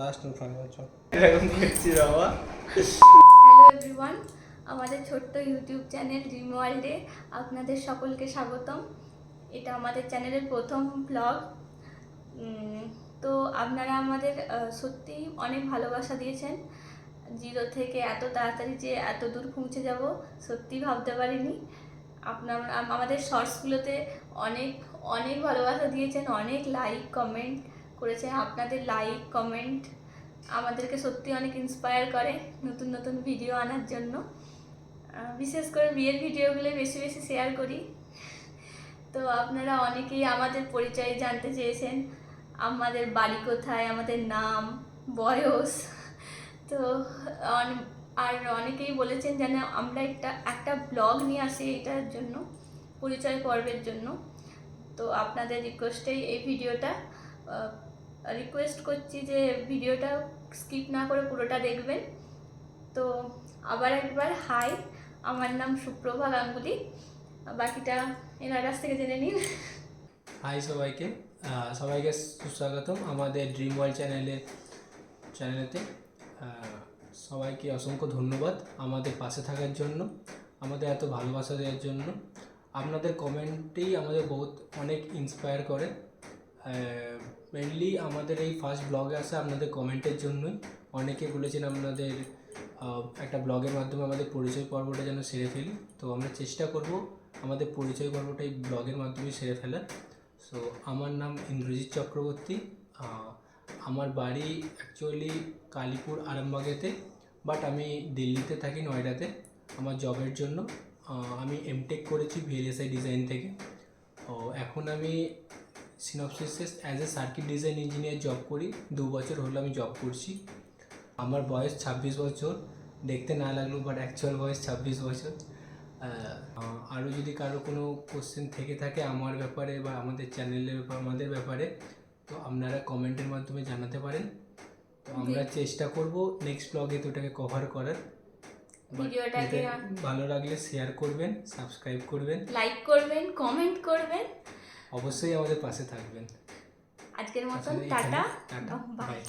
Last five বছর এরকম করছি বাবা। হ্যালো এভরিওয়ান আমাদের ছোট্ট ইউটিউব চ্যানেল ড্রিম ওয়ার্ল্ডে আপনাদের সকলকে স্বাগতম। এটা আমাদের চ্যানেলের প্রথম ব্লগ তো আপনারা আমাদের আহ, সত্যিই অনেক ভালোবাসা দিয়েছেন। জিরো থেকে এত তাড়াতাড়ি যে এত দূর পৌঁছে যাব সত্যি ভাবতে পারিনি। আপনার আমাদের শর্টসগুলোতে অনেক অনেক ভালোবাসা দিয়েছেন অনেক লাইক কমেন্ট করেছেন আপনাদের লাইক কমেন্ট আমাদেরকে সত্যি অনেক ইন্সপায়ার করে নতুন নতুন ভিডিও আনার জন্য। বিশেষ করে বিয়ের ভিডিওগুলো বেশি বেশি শেয়ার করি। তো আপনারা অনেকেই আমাদের পরিচয় জানতে চেয়েছেন। আমাদের বাড়ি কোথায়, আমাদের নাম, বয়স। তো আর অনেকেই বলেছেন যেন আমরা একটা একটা ব্লগ নিয়ে আসি এটার জন্য, পরিচয় পর্বের জন্য। তো আপনাদের রিকোয়েস্টেই এই ভিডিওটা রিকোয়েস্ট করছি যে ভিডিওটা স্কিপ না করে পুরোটা দেখবেন। তো আবার একবার হাই আমার নাম সুপ্রভা গাঙ্গুলি। বাকিটা এনার কাছ থেকে জেনে নিন। হাই সবাইকে। সবাইকে সুস্বাগতম আমাদের ড্রিম ওয়ার্ল্ড চ্যানেলে চ্যানেলেতে সবাইকে অসংখ্য ধন্যবাদ আমাদের পাশে থাকার জন্য, আমাদের এত ভালোবাসা দেওয়ার জন্য। আপনাদের কমেন্টেই আমাদের বহুত অনেক ইন্সপায়ার করে। মেনলি আমাদের এই ফার্স্ট ব্লগে আসা আপনাদের কমেন্টের জন্যই। অনেকে বলেছেন আপনাদের একটা ব্লগের মাধ্যমে আমাদের পরিচয় পর্বটা যেন সেরে ফেলি। তো আমরা চেষ্টা করব আমাদের পরিচয় পর্বটা এই ব্লগের মাধ্যমে সেরে ফেলার। সো আমার নাম ইন্দ্রজিৎ চক্রবর্তী। আমার বাড়ি অ্যাকচুয়ালি কালীপুর আরামবাগেতে বাট আমি দিল্লিতে থাকি, নয়ডাতে। আমার জবের জন্য আমি এমটেক করেছি ভিএলএসআই ডিজাইন থেকে। ও এখন আমি সিনপসিসে as a circuit design engineer job করি দু বছর হলো আমি জব করছি। আমার বয়স ছাব্বিশ বছর দেখতে না লাগল বাট অ্যাকচুয়াল বয়স ছাব্বিশ বছর। আরও যদি কারও কোনো কোশ্চেন থেকে থাকে আমার ব্যাপারে বা আমাদের চ্যানেলের ব্যাপার আমাদের ব্যাপারে তো আপনারা কমেন্টের মাধ্যমে জানাতে পারেন। তো আমরা চেষ্টা করব নেক্সট ব্লগে তো ওটাকে কভার করার। ভিডিওটাকে ভালো লাগলে শেয়ার করবেন সাবস্ক্রাইব করবেন। লাইক করবেন কমেন্ট করবেন। অবশ্যই আমাদের পাশে থাকবেন। আজকের মতন টাটা। বাই